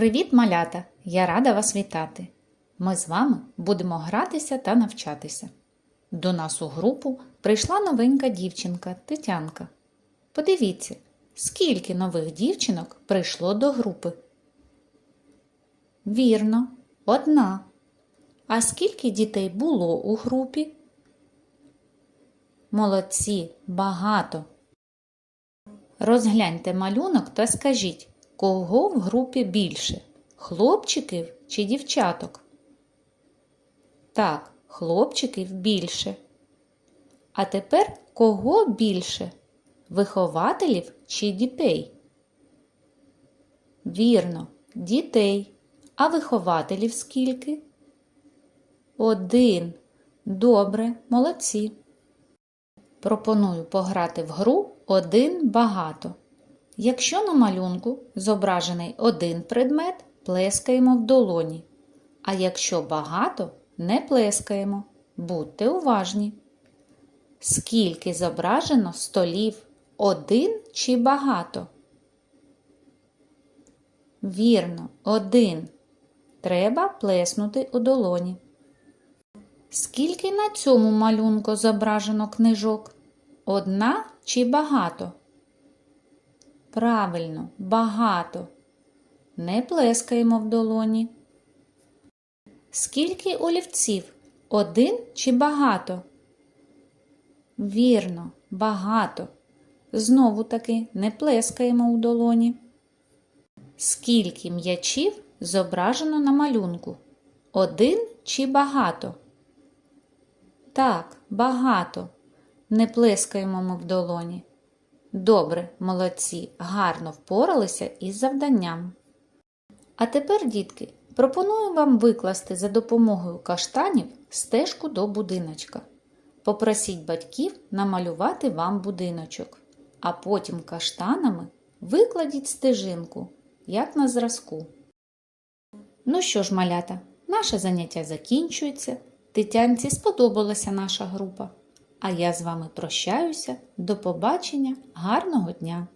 Привіт, малята! Я рада вас вітати. Ми з вами будемо гратися та навчатися. До нас у групу прийшла новенька дівчинка Тетянка. Подивіться, скільки нових дівчинок прийшло до групи. Вірно, одна. А скільки дітей було у групі? Молодці, багато. Розгляньте малюнок та скажіть, кого в групі більше хлопчиків чи дівчаток? Так, хлопчиків більше. А тепер кого більше? Вихователів чи дітей? Вірно, дітей. А вихователів скільки? Один. Добре, молодці. Пропоную пограти в гру один багато. Якщо на малюнку зображений один предмет, плескаємо в долоні. А якщо багато, не плескаємо. Будьте уважні. Скільки зображено столів? Один чи багато? Вірно, один. Треба плеснути у долоні. Скільки на цьому малюнку зображено книжок? Одна чи багато? Правильно, багато. Не плескаємо в долоні. Скільки олівців? Один чи багато? Вірно, багато. Знову таки не плескаємо у долоні. Скільки м'ячів зображено на малюнку? Один чи багато? Так, багато. Не плескаємо ми в долоні. Добре, молодці, гарно впоралися із завданням. А тепер, дітки, пропоную вам викласти за допомогою каштанів стежку до будиночка. Попросіть батьків намалювати вам будиночок, а потім каштанами викладіть стежинку, як на зразку. Ну що ж, малята, наше заняття закінчується. Тетянці сподобалася наша група. А я з вами прощаюся. До побачення, гарного дня!